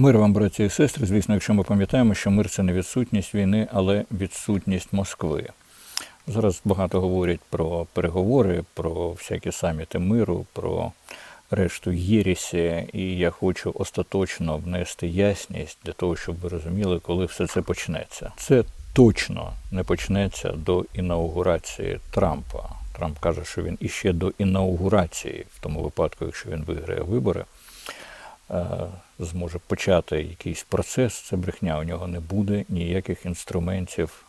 Мир вам, браті і сестри. Звісно, якщо ми пам'ятаємо, що мир це не відсутність війни, але відсутність Москви. Зараз багато говорять про переговори, про всякі саміти миру, про решту єрісі, і я хочу остаточно внести ясність для того, щоб ви розуміли, коли все це почнеться. Це точно не почнеться до інаугурації Трампа. Трамп каже, що він іще до інаугурації, в тому випадку, якщо він виграє вибори, зможе почати якийсь процес. Це брехня. У нього не буде ніяких інструментів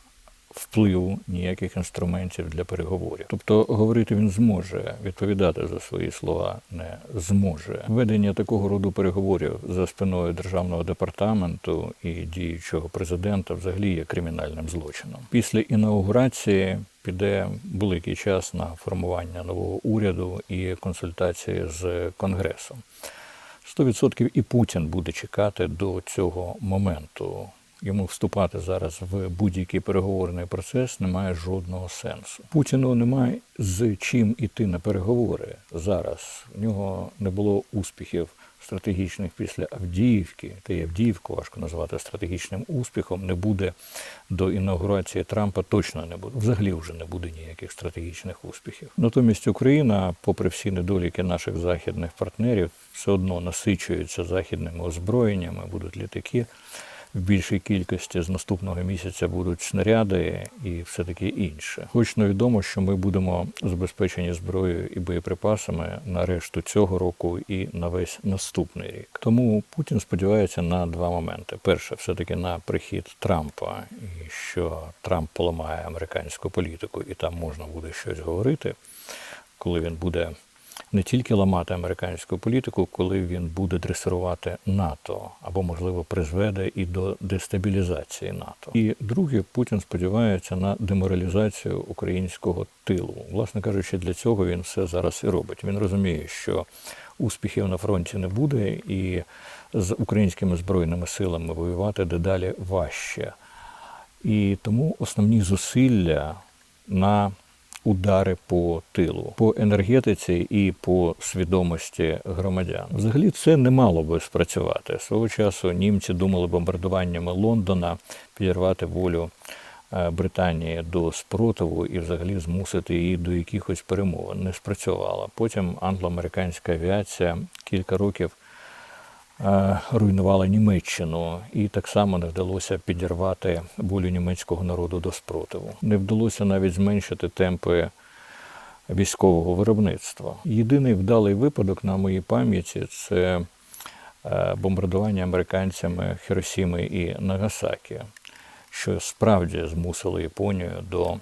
впливу, ніяких інструментів для переговорів. Тобто говорити він зможе, відповідати за свої слова не зможе. Ведення такого роду переговорів за спиною державного департаменту і діючого президента взагалі є кримінальним злочином. Після інаугурації піде великий час на формування нового уряду і консультації з конгресом. 100% і Путін буде чекати до цього моменту. Йому вступати зараз в будь-який переговорний процес немає жодного сенсу. Путіну немає з чим іти на переговори зараз. У нього не було успіхів стратегічних після Авдіївки. Та й Авдіївку важко назвати стратегічним успіхом. Не буде до інаугурації Трампа точно не буде. Взагалі вже не буде ніяких стратегічних успіхів. Натомість Україна, попри всі недоліки наших західних партнерів, все одно насичується західними озброєннями, будуть літаки в більшій кількості з наступного місяця будуть снаряди і все таке інше. Точно відомо, що ми будемо забезпечені зброєю і боєприпасами на решту цього року і на весь наступний рік. Тому Путін сподівається на два моменти: перше, все таки на прихід Трампа, і що Трамп поламає американську політику, і там можна буде щось говорити, коли він буде не тільки ламати американську політику, коли він буде дресирувати НАТО або, можливо, призведе і до дестабілізації НАТО. І друге, Путін сподівається на деморалізацію українського тилу. Власне кажучи, для цього він все зараз і робить. Він розуміє, що успіхів на фронті не буде, і з українськими збройними силами воювати дедалі важче. І тому основні зусилля на удари по тилу, по енергетиці і по свідомості громадян. Взагалі це не мало би спрацювати. Свого часу німці думали бомбардуваннями Лондона підірвати волю. е, Британії до спротиву і взагалі змусити її до якихось перемовин не спрацювала. Потім англо-американська авіація кілька років руйнувала Німеччину, і так само не вдалося підірвати волю німецького народу до спротиву. Не вдалося навіть зменшити темпи військового виробництва. Єдиний вдалий випадок на моїй пам'яті це е, бомбардування американцями Хіросіми і Нагасакі, що справді змусило Японію до е,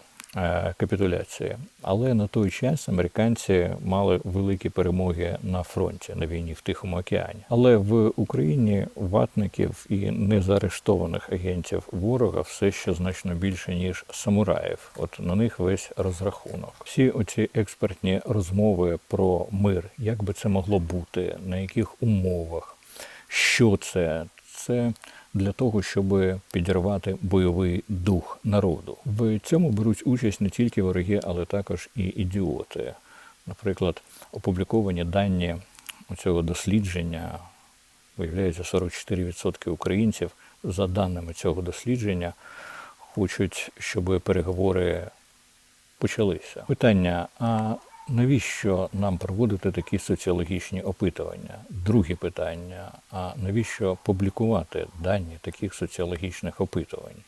капітуляції. Але на той час американці мали великі перемоги на фронті на війні в Тихому океані. Але в Україні ватників і незаарештованих агентів ворога все ще значно більше ніж самураїв. От на них весь розрахунок. Всі оці експертні розмови про мир, як би це могло бути, на яких умовах, що це, це для того, щоб підірвати бойовий дух народу. В цьому беруть участь не тільки вороги, але також і ідіоти. Наприклад, опубліковані дані цього дослідження, виявляється, 44% українців за даними цього дослідження хочуть, щоб переговори почалися. Питання: а навіщо нам проводити такі соціологічні опитування? Друге питання: а навіщо публікувати дані таких соціологічних опитувань?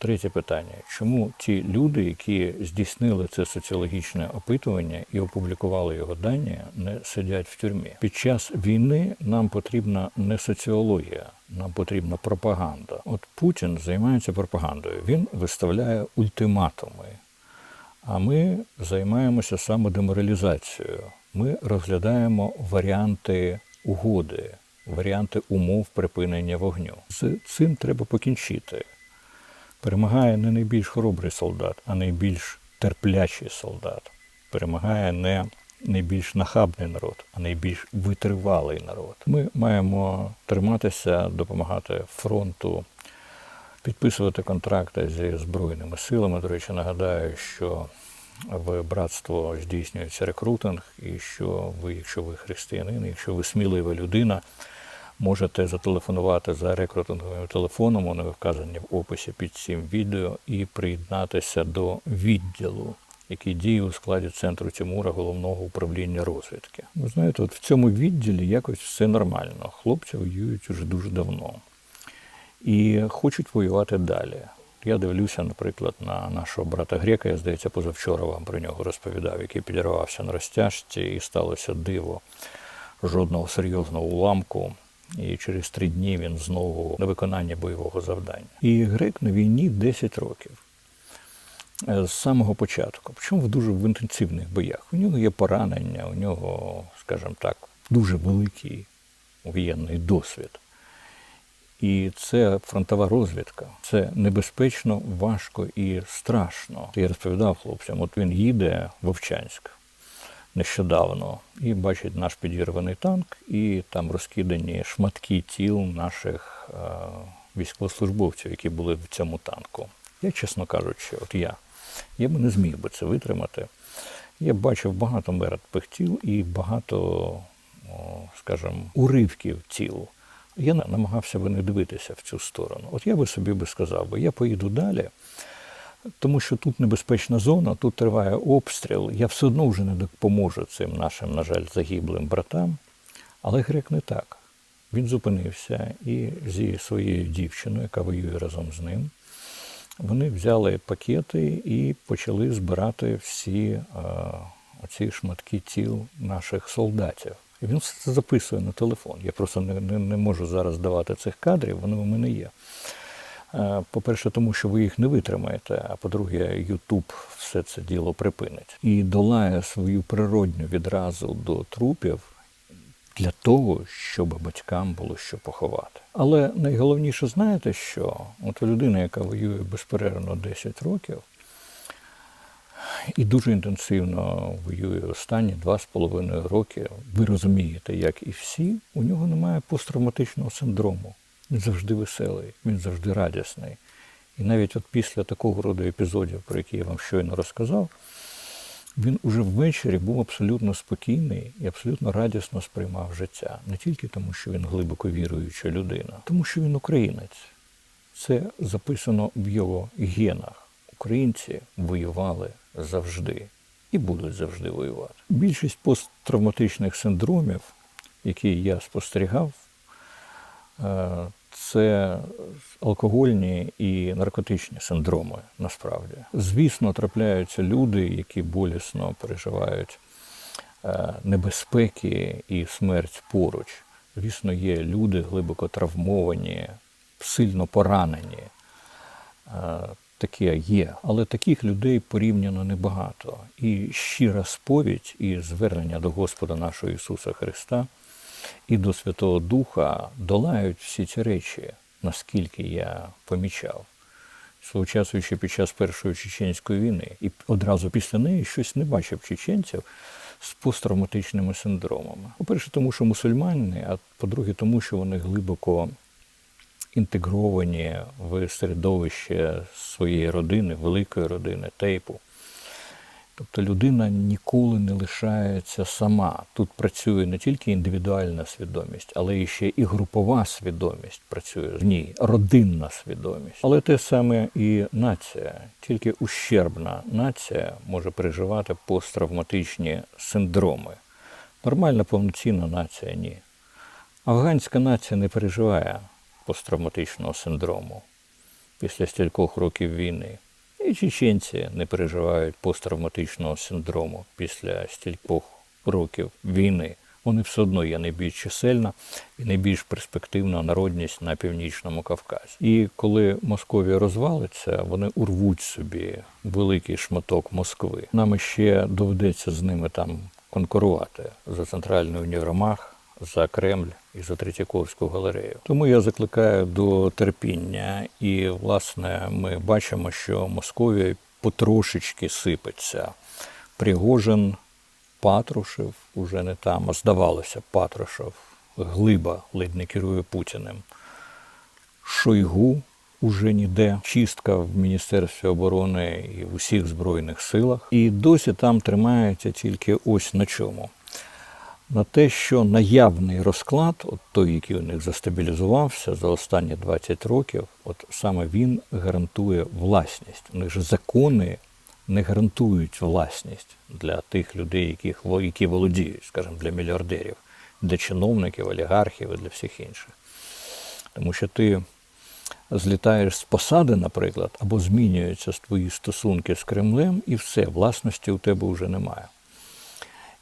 Третє питання: чому ті люди, які здійснили це соціологічне опитування і опублікували його дані, не сидять в тюрмі? Під час війни нам потрібна не соціологія, нам потрібна пропаганда. От Путін займається пропагандою. Він виставляє ультиматуми. А ми займаємося саме деморалізацією. Ми розглядаємо варіанти угоди, варіанти умов припинення вогню. З цим треба покінчити. Перемагає не найбільш хоробрий солдат, а найбільш терплячий солдат. Перемагає не найбільш нахабний народ, а найбільш витривалий народ. Ми маємо триматися, допомагати фронту, підписувати контракти зі Збройними силами. До речі, нагадаю, що в братство здійснюється рекрутинг, і що ви, якщо ви християнин, якщо ви смілива людина, Можете зателефонувати за рекрутинговим телефоном, вони вказані в описі під цим відео, і приєднатися до відділу, який діє у складі центру Тимура головного управління розвідки. Ви знаєте, от в цьому відділі якось все нормально. Хлопці воюють уже дуже давно і хочуть воювати далі. Я дивлюся, наприклад, на нашого брата Грека, я здається, позавчора вам про нього розповідав, який підірвався на розтяжці, і сталося диво жодного серйозного уламку. І через три дні він знову на виконання бойового завдання. І грек на війні 10 років Е, з самого початку. Причому в дуже в інтенсивних боях. У нього є поранення, у нього, скажімо так, дуже великий воєнний досвід. І це фронтова розвідка. Це небезпечно, важко і страшно. Я розповідав хлопцям, от він їде в Овчанськ нещодавно і бачить наш підірваний танк, і там розкидані шматки тіл наших е, військовослужбовців, які були в цьому танку. Я, чесно кажучи, от я, я би не зміг би це витримати. Я бачив багато мертвих тіл і багато, скажімо, уривків тіл. Я намагався би не дивитися в цю сторону. От я би собі би сказав, би, я поїду далі, тому що тут небезпечна зона, тут триває обстріл. Я все одно вже не допоможу цим нашим, на жаль, загиблим братам. Але грек не так. Він зупинився і зі своєю дівчиною, яка воює разом з ним, вони взяли пакети і почали збирати всі е, оці шматки тіл наших солдатів. І він все це записує на телефон. Я просто не, не, не можу зараз давати цих кадрів, вони у мене є. Е, По-перше, тому що ви їх не витримаєте, а по-друге, Ютуб все це діло припинить. І долає свою природню відразу до трупів для того, щоб батькам було що поховати. Але найголовніше, знаєте, що от людина, яка воює безперервно 10 років, і дуже інтенсивно воює останні два з половиною роки. Ви розумієте, як і всі, у нього немає посттравматичного синдрому. Він завжди веселий, він завжди радісний. І навіть от після такого роду епізодів, про які я вам щойно розказав, він уже ввечері був абсолютно спокійний і абсолютно радісно сприймав життя. Не тільки тому, що він глибоко віруюча людина, тому що він українець. Це записано в його генах. Українці воювали завжди і будуть завжди воювати. Більшість посттравматичних синдромів, які я спостерігав, е, це алкогольні і наркотичні синдроми насправді. Звісно, трапляються люди, які болісно переживають е, небезпеки і смерть поруч. Звісно, є люди глибоко травмовані, сильно поранені. Таке є, але таких людей порівняно небагато. І щира сповідь і звернення до Господа нашого Ісуса Христа і до Святого Духа долають всі ці речі, наскільки я помічав. Свого часу ще під час Першої чеченської війни, і одразу після неї щось не бачив чеченців з посттравматичними синдромами. По-перше, тому що мусульмани, а по-друге, тому що вони глибоко інтегровані в середовище своєї родини, великої родини, тейпу. Тобто людина ніколи не лишається сама. Тут працює не тільки індивідуальна свідомість, але і ще і групова свідомість працює в ній, родинна свідомість. Але те саме і нація. Тільки ущербна нація може переживати посттравматичні синдроми. Нормальна повноцінна нація ні. Афганська нація не переживає посттравматичного синдрому після стількох років війни. І чеченці не переживають посттравматичного синдрому після стількох років війни. Вони все одно є найбільш чисельна і найбільш перспективна народність на північному Кавказі. І коли Московія розвалиться, вони урвуть собі великий шматок Москви. Нам ще доведеться з ними там конкурувати за центральний універмаг, за Кремль і за Третьяковську галерею. Тому я закликаю до терпіння. І, власне, ми бачимо, що Московія потрошечки сипеться. Пригожин, Патрушев уже не там, а здавалося, Патрушев, глиба ледь не керує Путіним. Шойгу уже ніде, чистка в Міністерстві оборони і в усіх Збройних силах. І досі там тримається тільки ось на чому. На те, що наявний розклад, от той, який у них застабілізувався за останні 20 років, от саме він гарантує власність. У них же закони не гарантують власність для тих людей, яких, які володіють, скажімо, для мільярдерів, для чиновників, олігархів і для всіх інших. Тому що ти злітаєш з посади, наприклад, або змінюються твої стосунки з Кремлем, і все, власності у тебе вже немає.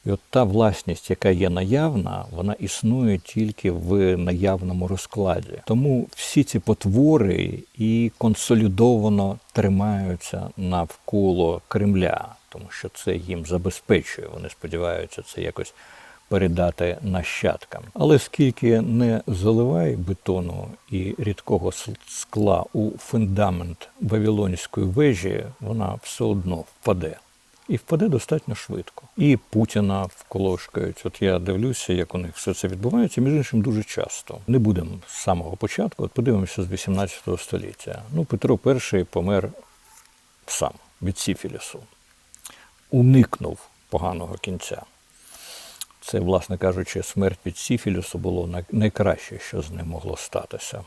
І от та власність, яка є наявна, вона існує тільки в наявному розкладі. Тому всі ці потвори і консолідовано тримаються навколо Кремля, тому що це їм забезпечує. Вони сподіваються це якось передати нащадкам. Але скільки не заливай бетону і рідкого скла у фундамент Вавилонської вежі, вона все одно впаде. І впаде достатньо швидко. І Путіна вколошкають. От я дивлюся, як у них все це відбувається, між іншим, дуже часто. Не будемо з самого початку, от подивимося з 18 століття. Ну, Петро І помер сам від сіфілісу, уникнув поганого кінця. Це, власне кажучи, смерть від сіфілісу було найкраще, що з ним могло статися.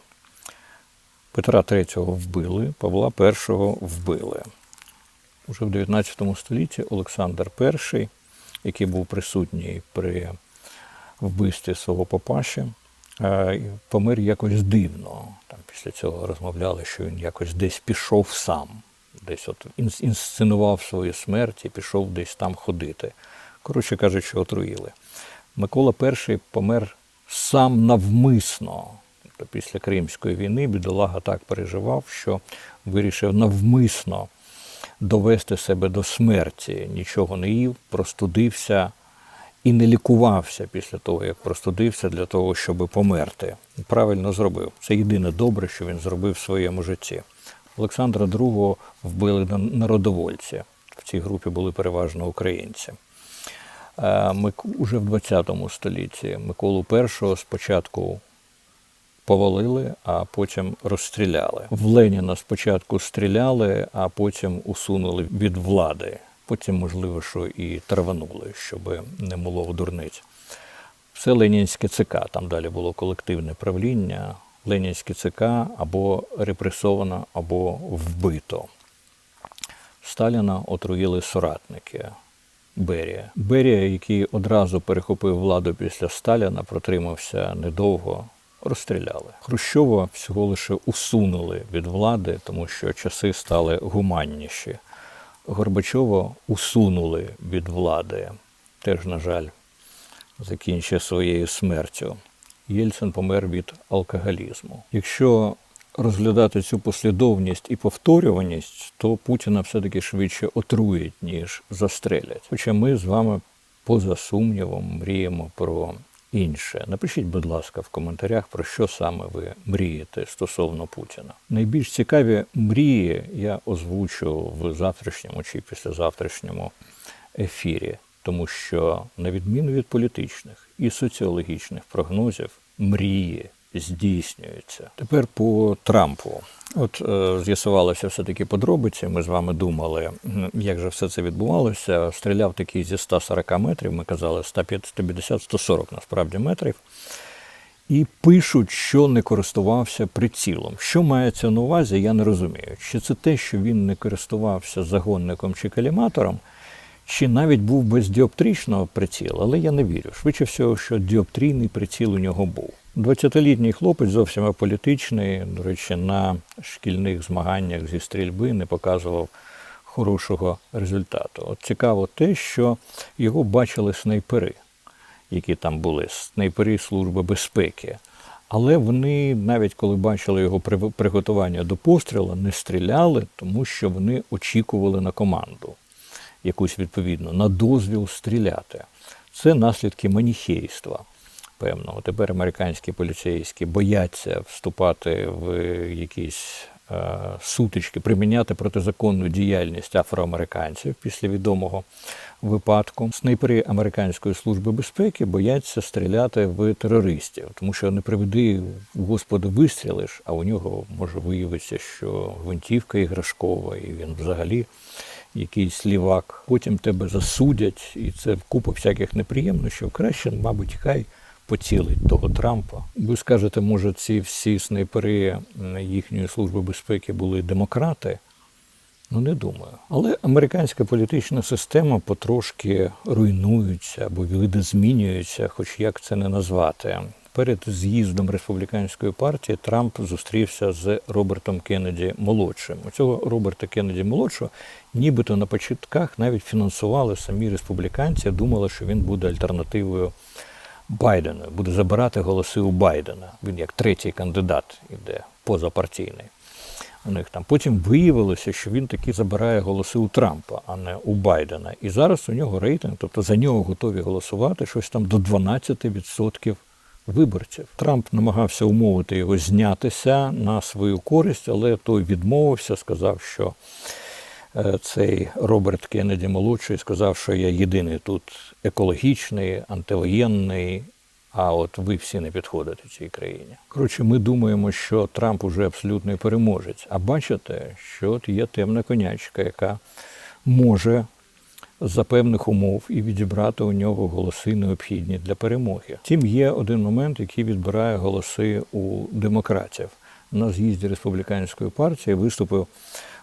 Петра III вбили, Павла І вбили. Уже в 19 столітті Олександр І, який був присутній при вбивстві свого папаші, е, помер якось дивно. Там після цього розмовляли, що він якось десь пішов сам, десь от інсценував свою смерть і пішов десь там ходити. Коротше кажучи, отруїли. Микола І помер сам навмисно. Тобто після Кримської війни бідолага так переживав, що вирішив навмисно довести себе до смерті, нічого не їв, простудився і не лікувався після того, як простудився для того, щоб померти. Правильно зробив. Це єдине добре, що він зробив в своєму житті. Олександра II вбили народовольці. В цій групі були переважно українці. Е, Мик- Уже в 20 столітті Миколу І спочатку повалили, а потім розстріляли. В Леніна спочатку стріляли, а потім усунули від влади. Потім, можливо, що і траванули, щоб не було дурниць. Все Ленінське ЦК, там далі було колективне правління. Ленінське ЦК або репресовано, або вбито. Сталіна отруїли соратники Берія. Берія, який одразу перехопив владу після Сталіна, протримався недовго, розстріляли. Хрущова всього лише усунули від влади, тому що часи стали гуманніші. Горбачова усунули від влади. Теж, на жаль, закінчив своєю смертю. Єльцин помер від алкоголізму. Якщо розглядати цю послідовність і повторюваність, то Путіна все-таки швидше отруять, ніж застрелять. Хоча ми з вами, поза сумнівом, мріємо про інше. Напишіть, будь ласка, в коментарях, про що саме ви мрієте стосовно Путіна. Найбільш цікаві мрії я озвучу в завтрашньому чи післязавтрашньому ефірі, тому що, на відміну від політичних і соціологічних прогнозів, мрії здійснюються. Тепер по Трампу. От е, з'ясувалося все-таки подробиці. Ми з вами думали, як же все це відбувалося. Стріляв такий зі 140 метрів, ми казали 150-140 насправді метрів. І пишуть, що не користувався прицілом. Що мається на увазі, я не розумію. Чи це те, що він не користувався загонником чи каліматором, чи навіть був без діоптричного прицілу, але я не вірю. Швидше всього, що діоптрійний приціл у нього був. 20-літній хлопець зовсім аполітичний, до речі, на шкільних змаганнях зі стрільби не показував хорошого результату. От цікаво те, що його бачили снайпери, які там були, снайпери Служби безпеки. Але вони, навіть коли бачили його приготування до пострілу, не стріляли, тому що вони очікували на команду якусь відповідну, на дозвіл стріляти. Це наслідки маніхейства певного. Тепер американські поліцейські бояться вступати в якісь е, сутички, приміняти протизаконну діяльність афроамериканців після відомого випадку. Снайпери американської служби безпеки бояться стріляти в терористів, тому що не приведи господи вистрілиш, а у нього може виявитися, що гвинтівка іграшкова, і він взагалі якийсь лівак, потім тебе засудять, і це купа всяких неприємностей. Краще, мабуть, хай поцілить того Трампа. Ви скажете, може, ці всі снайпери їхньої служби безпеки були демократи? Ну, не думаю. Але американська політична система потрошки руйнується або видозмінюється, хоч як це не назвати. Перед з'їздом республіканської партії Трамп зустрівся з Робертом Кеннеді молодшим. У цього Роберта Кеннеді молодшого нібито на початках навіть фінансували самі республіканці, думали, що він буде альтернативою Байдену, буде забирати голоси у Байдена. Він як третій кандидат іде позапартійний у них там. Потім виявилося, що він таки забирає голоси у Трампа, а не у Байдена. І зараз у нього рейтинг, тобто за нього готові голосувати щось там до 12% виборців. Трамп намагався умовити його знятися на свою користь, але той відмовився, сказав, що цей Роберт Кеннеді молодший сказав, що я єдиний тут екологічний, антивоєнний. А от ви всі не підходите цій країні. Коротше, ми думаємо, що Трамп уже абсолютний переможець. А бачите, що от є темна конячка, яка може за певних умов і відібрати у нього голоси необхідні для перемоги. Втім, є один момент, який відбирає голоси у демократів. На з'їзді республіканської партії виступив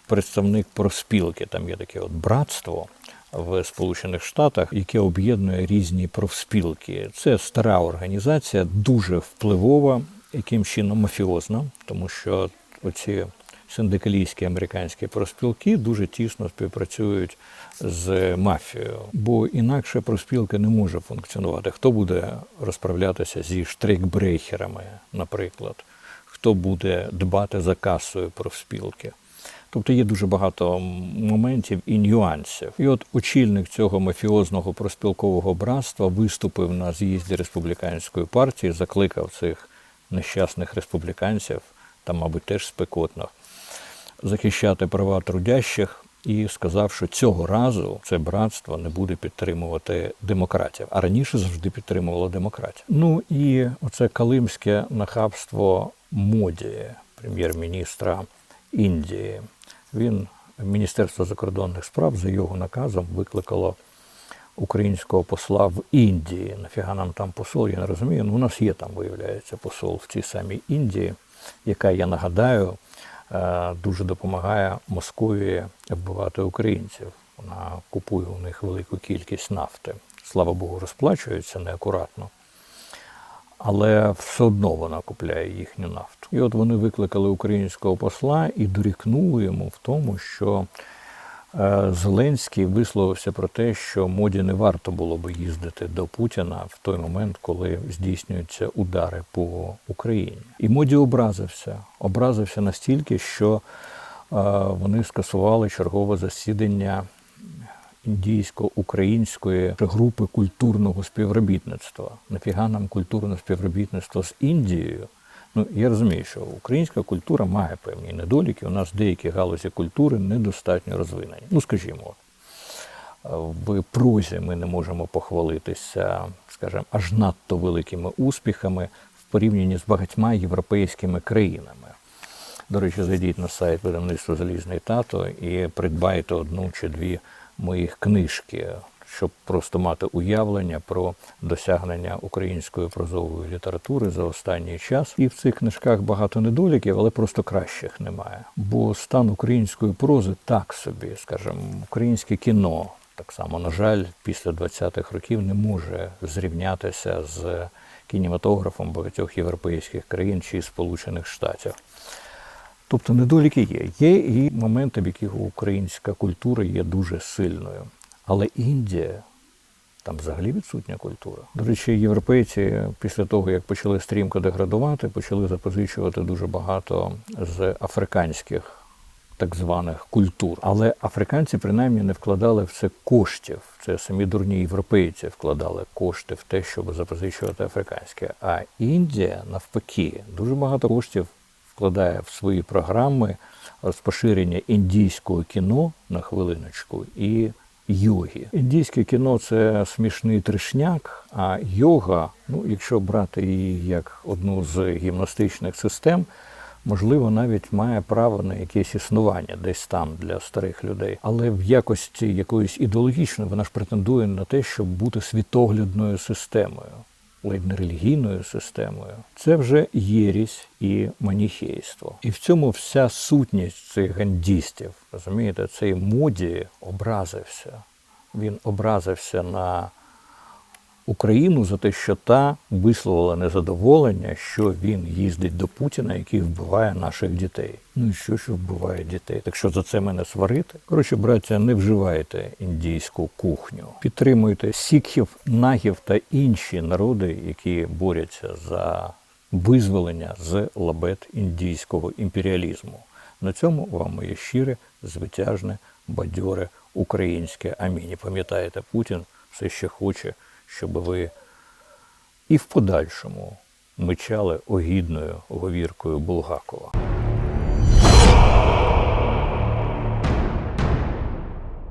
представник профспілки. Там є таке от братство в Сполучених Штатах, яке об'єднує різні профспілки. Це стара організація, дуже впливова, яким чином мафіозна, тому що оці синдикалістські американські профспілки дуже тісно співпрацюють з мафією, бо інакше профспілка не може функціонувати. Хто буде розправлятися зі штрейкбрейхерами, наприклад, хто буде дбати за касою профспілки. Тобто є дуже багато моментів і нюансів. І от очільник цього мафіозного проспілкового братства виступив на з'їзді республіканської партії, закликав цих нещасних республіканців, там, мабуть, теж спекотно, захищати права трудящих. І сказав, що цього разу це братство не буде підтримувати демократів, а раніше завжди підтримувало демократів. Ну і оце калимське нахабство моді прем'єр-міністра Індії. Він Міністерство закордонних справ за його наказом викликало українського посла в Індії. Нафіга нам там посол, я не розумію. Ну, у нас є там, виявляється, посол в цій самій Індії, яка, я нагадаю, е, дуже допомагає Московії вбивати українців. Вона купує у них велику кількість нафти. Слава Богу, розплачується неакуратно але все одно вона купляє їхню нафту. І от вони викликали українського посла і дорікнули йому в тому, що е, Зеленський висловився про те, що моді не варто було би їздити до Путіна в той момент, коли здійснюються удари по Україні. І моді образився. Образився настільки, що е, вони скасували чергове засідання індійсько-української групи культурного співробітництва. Нафіга нам культурне співробітництво з Індією? Ну, я розумію, що українська культура має певні недоліки. У нас деякі галузі культури недостатньо розвинені. Ну, скажімо, в прозі ми не можемо похвалитися, скажімо, аж надто великими успіхами в порівнянні з багатьма європейськими країнами. До речі, зайдіть на сайт видавництва Залізний тато і придбайте одну чи дві моїх книжки, щоб просто мати уявлення про досягнення української прозової літератури за останній час. І в цих книжках багато недоліків, але просто кращих немає. Бо стан української прози так собі, скажімо, українське кіно. Так само, на жаль, після 20-х років не може зрівнятися з кінематографом багатьох європейських країн чи Сполучених Штатів. Тобто недоліки є. Є і моменти, в яких українська культура є дуже сильною. Але Індія там взагалі відсутня культура. До речі, європейці після того, як почали стрімко деградувати, почали запозичувати дуже багато з африканських так званих культур. Але африканці принаймні не вкладали в це коштів. Це самі дурні європейці вкладали кошти в те, щоб запозичувати африканське. А Індія навпаки дуже багато коштів вкладає в свої програми розпоширення індійського кіно на хвилиночку і йоги. Індійське кіно це смішний тришняк, а йога, ну якщо брати її як одну з гімнастичних систем, можливо, навіть має право на якесь існування десь там для старих людей, але в якості якоїсь ідеологічної вона ж претендує на те, щоб бути світоглядною системою, ледь не релігійною системою. Це вже єрість і маніхейство. І в цьому вся сутність цих гандістів. Розумієте, цей моді образився. Він образився на Україну за те, що та висловила незадоволення, що він їздить до Путіна, який вбиває наших дітей. Ну і що, що вбиває дітей? Так що за це мене сварити? Коротше, браття, не вживайте індійську кухню. Підтримуйте сікхів, нагів та інші народи, які борються за визволення з лабет індійського імперіалізму. На цьому вам моє щире, звитяжне, бадьоре українське амінь. Пам'ятаєте, Путін все ще хоче, щоб ви і в подальшому мичали огідною говіркою Булгакова.